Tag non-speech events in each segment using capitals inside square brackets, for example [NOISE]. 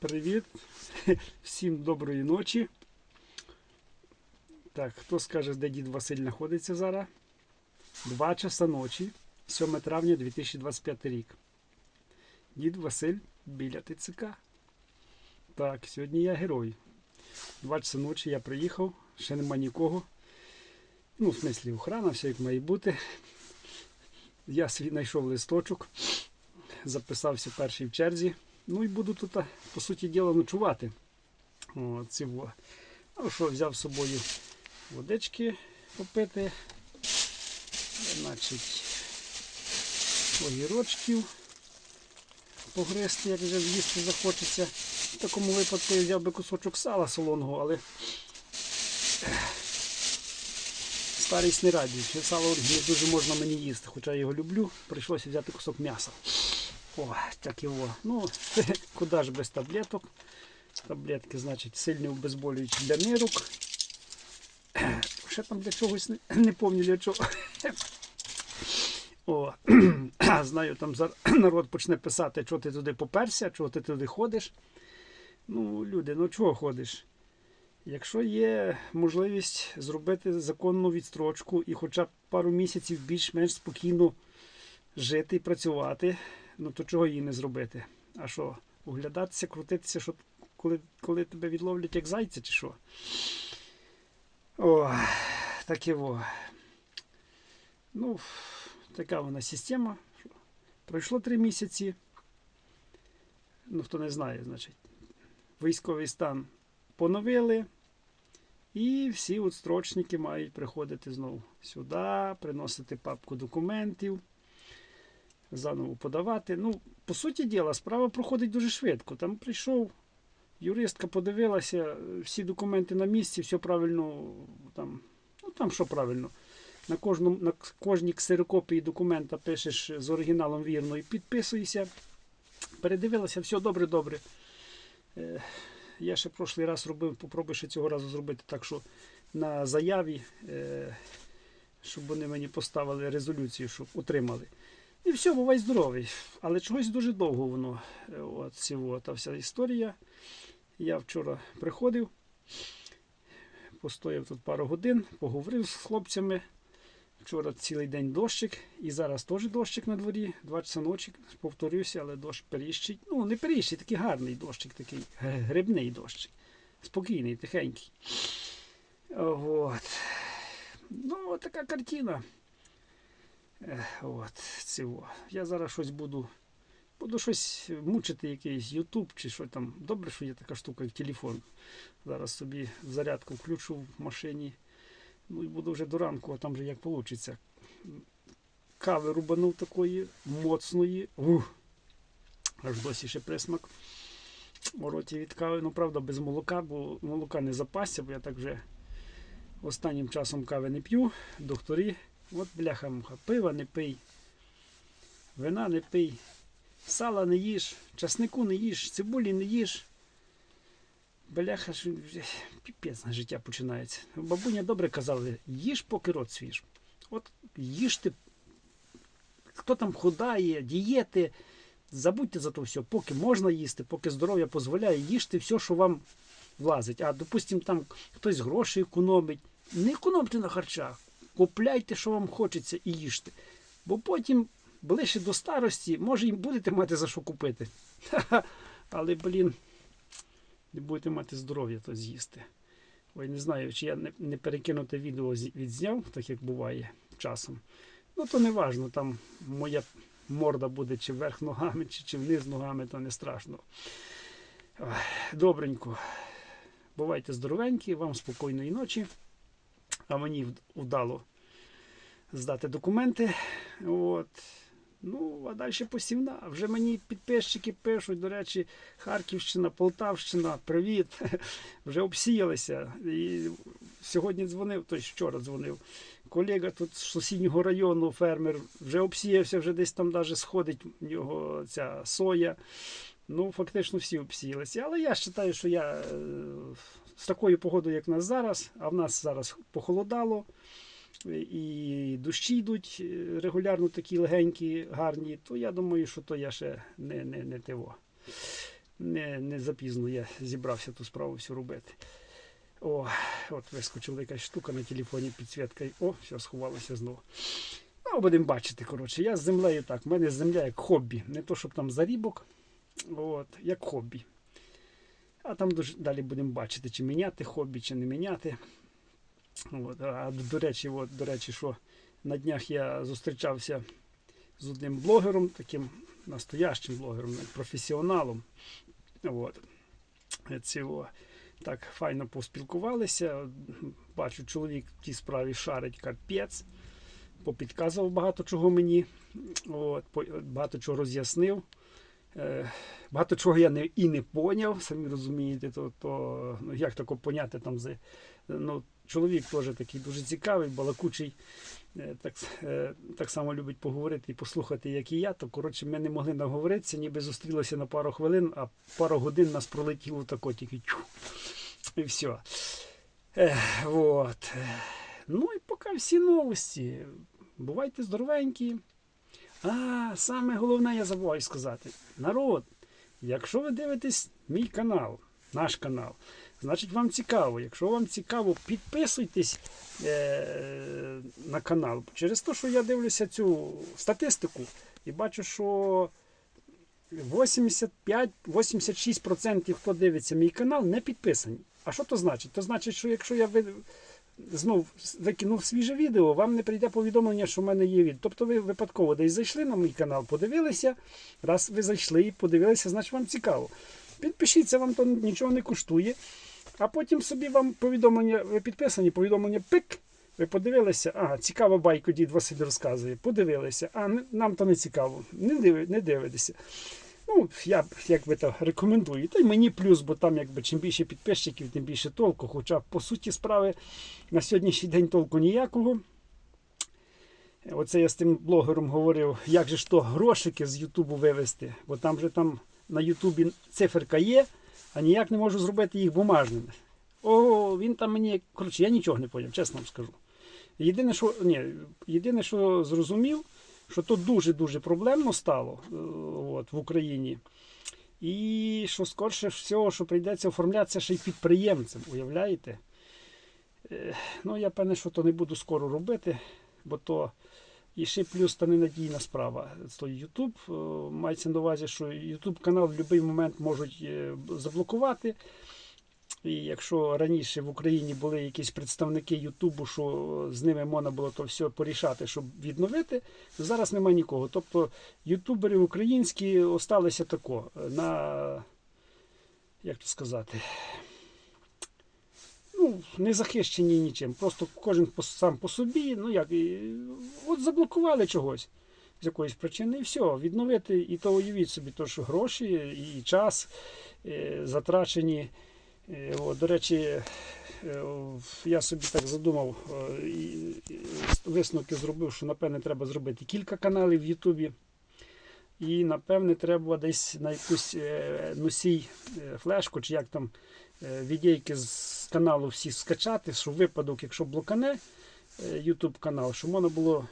Привіт! [LAUGHS] Всім доброї ночі. Так, хто скаже, де дід Василь знаходиться зараз? Два часа ночі, 7 травня 2025 рік. Дід Василь біля ТЦК. Так, сьогодні я герой. Два часа ночі я приїхав, ще нема нікого. Ну, в смислі, охрана, все як має бути. Я свій знайшов листочок, записався перший в черзі. Ну і буду тут, по суті діла, ночувати. О, цього. Ну що, взяв з собою водички попити. Значить, огірочків погризти, як вже з'їсти захочеться. В такому випадку я взяв би кусочок сала солоного, але старість не радість. Сало не дуже можна мені їсти, хоча я його люблю. Прийшлося взяти кусок м'яса. О, так його. Ну, [LAUGHS] куди ж без таблеток? Таблетки, значить, сильний обезболюючий для нирок. Ще там для чогось не, не пам'ятаю для чого. О, [CLEARS THROAT] знаю, там [CLEARS THROAT] народ почне писати, чого ти туди поперся, чого ти туди ходиш. Ну, люди, ну чого ходиш? Якщо є можливість зробити законну відстрочку і хоча б пару місяців більш-менш спокійно жити і працювати, ну то чого її не зробити? А що, оглядатися, крутитися, щоб коли, коли тебе відловлять як зайця, чи що? О, таке во. Ну, така вона система. Пройшло три місяці. Ну, хто не знає, значить, військовий стан поновили. І всі от строчники мають приходити знову сюди, приносити папку документів, заново подавати. Ну, по суті діла, справа проходить дуже швидко. Там прийшов, юристка подивилася, всі документи на місці, все правильно, там, ну там що правильно. На, кожному, на кожній ксерокопії документа пишеш з оригіналом вірно і підписуєшся. Передивилася, все добре-добре. Е, я ще прошлий раз робив, попробую ще цього разу зробити так, що на заяві, е, щоб вони мені поставили резолюцію, щоб утримали. І все, бувай здоровий. Але чогось дуже довго воно. е, От, цього, та вся історія. Я вчора приходив, постояв тут пару годин, поговорив з хлопцями. Вчора цілий день дощик, і зараз теж дощик на дворі, 2 часа ночі, повторюся, але дощ періщить. Ну, не періщить, такий гарний дощик, такий грибний дощик. Спокійний, тихенький. От. Ну, така картина. От, цього. Я зараз щось буду. Буду щось мучити, якийсь YouTube чи що там. Добре, що є така штука, як телефон. Зараз собі зарядку включу в машині. Ну і буду вже до ранку, а там вже як вийде. Кави рубанув такої моцної. Ух, аж досі ще присмак. У роті від кави. Ну, правда, без молока, бо молока не запасся, бо я так вже останнім часом кави не п'ю. Докторі. От бляха-муха. Пива не пий. Вина не пий. Сала не їж, часнику не їж, цибулі не їж. Бляха, піпець на життя починається. Бабуня добре казали, їж, поки рот свіж. От їжте, хто там худає, дієти, забудьте за то все, поки можна їсти, поки здоров'я дозволяє, їжте все, що вам влазить. А допустимо, там хтось гроші економить. Не економте на харчах, купляйте, що вам хочеться, і їжте. Бо потім, ближче до старості, може і будете мати за що купити. [LAUGHS] Але, блін не будете мати здоров'я, то з'їсти. Ой, не знаю, чи я не, не перекинуте відео відзняв, так як буває часом. Ну, то не важно, там моя морда буде чи вверх ногами, чи, чи вниз ногами, то не страшно. Добренько. Бувайте здоровенькі, вам спокійної ночі. А мені вд- вдало здати документи. От. Ну, а далі посівна. Вже мені підписчики пишуть, до речі, Харківщина, Полтавщина, привіт. [LAUGHS] Вже обсіялися. І сьогодні дзвонив, тобто вчора дзвонив. Колега тут з сусіднього району, фермер, вже обсіявся, вже десь там навіть сходить в нього ця соя. Ну, фактично всі обсіялися. Але я вважаю, що я е, з такою погодою, як в нас зараз, а в нас зараз похолодало і дощі йдуть е, регулярно такі легенькі, гарні, то я думаю, що то я ще не, не, не тиво. не, не запізно я зібрався ту справу всю робити. О, от вискочила якась штука на телефоні підсвітка. О, все, сховалося знову. Ну, будемо бачити, коротше. Я з землею так. У мене земля як хобі. Не то, щоб там зарібок, от, як хобі. А там дуже, далі будемо бачити, чи міняти хобі, чи не міняти. От, а до речі, от, до речі, що на днях я зустрічався з одним блогером, таким настоящим блогером, професіоналом. От. Цього. Так файно поспілкувалися. Бачу, чоловік в тій справі шарить капець. Попідказував багато чого мені. От, багато чого роз'яснив. Е, Багато чого я не, і не поняв, самі розумієте, то, то ну, як тако поняти там з, ну, чоловік теж такий дуже цікавий, балакучий, е, так, е, так само любить поговорити і послухати, як і я. То коротше, ми не могли наговоритися, ніби зустрілися на пару хвилин, а пару годин нас пролетіло тако тільки чух, і все. Е, вот. Ну і поки всі новості. Бувайте здоровенькі. А, саме головне, я забуваю сказати. Народ, якщо ви дивитесь мій канал, наш канал, значить вам цікаво. Якщо вам цікаво, підписуйтесь е- на канал. Через те, що я дивлюся цю статистику і бачу, що 85-86% хто дивиться мій канал, не підписані. А що то значить? То значить, що якщо я ви... знов викинув свіже відео, вам не прийде повідомлення, що в мене є відео. Тобто ви випадково десь зайшли на мій канал, подивилися. Раз ви зайшли і подивилися, значить вам цікаво. Підпишіться, вам то нічого не коштує. А потім собі вам повідомлення, ви підписані, повідомлення пик. Ви подивилися, ага, цікаво байку дід Василь розказує. Подивилися, а нам то не цікаво. Не дивитеся. Ну, я як то рекомендую. Та й мені плюс, бо там якби чим більше підписчиків, тим більше толку. Хоча по суті справи на сьогоднішній день толку ніякого. Оце я з тим блогером говорив, як же ж то грошики з Ютубу вивести, бо там же там на Ютубі циферка є, а ніяк не можу зробити їх бумажними. О, він там мені. Коротше, я нічого не поняв, чесно вам скажу. Єдине, що, ні, єдине, що зрозумів, що то дуже-дуже проблемно стало е, от, в Україні. І що скорше всього, що прийдеться оформлятися ще й підприємцем, уявляєте? Е, Ну, я певне, що то не буду скоро робити, бо то і ще плюс та ненадійна справа. Це YouTube. е, Мається на увазі, що YouTube канал в будь-який момент можуть е, заблокувати. І якщо раніше в Україні були якісь представники Ютубу, що з ними можна було то все порішати, щоб відновити, то зараз немає нікого. Тобто ютубери українські осталися тако на, як то сказати, ну, не захищені нічим. Просто кожен сам по собі, ну як, от заблокували чогось з якоїсь причини, і все, відновити, і то уявіть собі, то, що гроші і час е, затрачені. Е, до речі, е, я собі так задумав е, і висновки зробив, що напевне треба зробити кілька каналів в Ютубі. І напевне треба десь на якусь носій флешку, чи як там відейки з каналу всі скачати, що випадок, якщо блокане YouTube канал, що можна було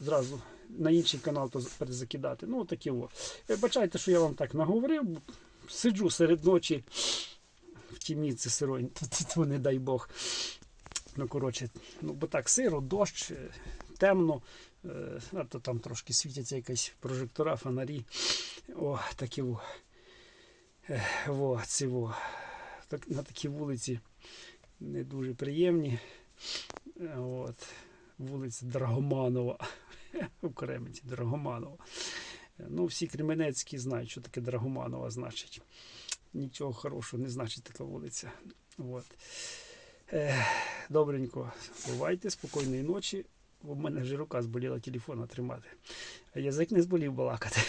зразу на інший канал то перезакидати. Ну, такі о. Вибачайте, що я вам так наговорив. Сиджу серед ночі в тімніці сирої, [LAUGHS] то, то, то не дай Бог. Ну, коротше, ну, бо так, сиро, дощ, е, темно, е, а то там трошки світяться якась прожектора, фонарі. О, такі во. Е, Во, ці во. Так, на такі вулиці не дуже приємні. От. Вулиця Драгоманова. [LAUGHS] У Драгоманова. Ну, всі Кременецькі знають, що таке Драгоманова значить. Нічого хорошого не значить така вулиця. От. Добренько, бувайте, спокійної ночі. В мене вже рука зболіла телефона тримати. А язик не зболів балакати.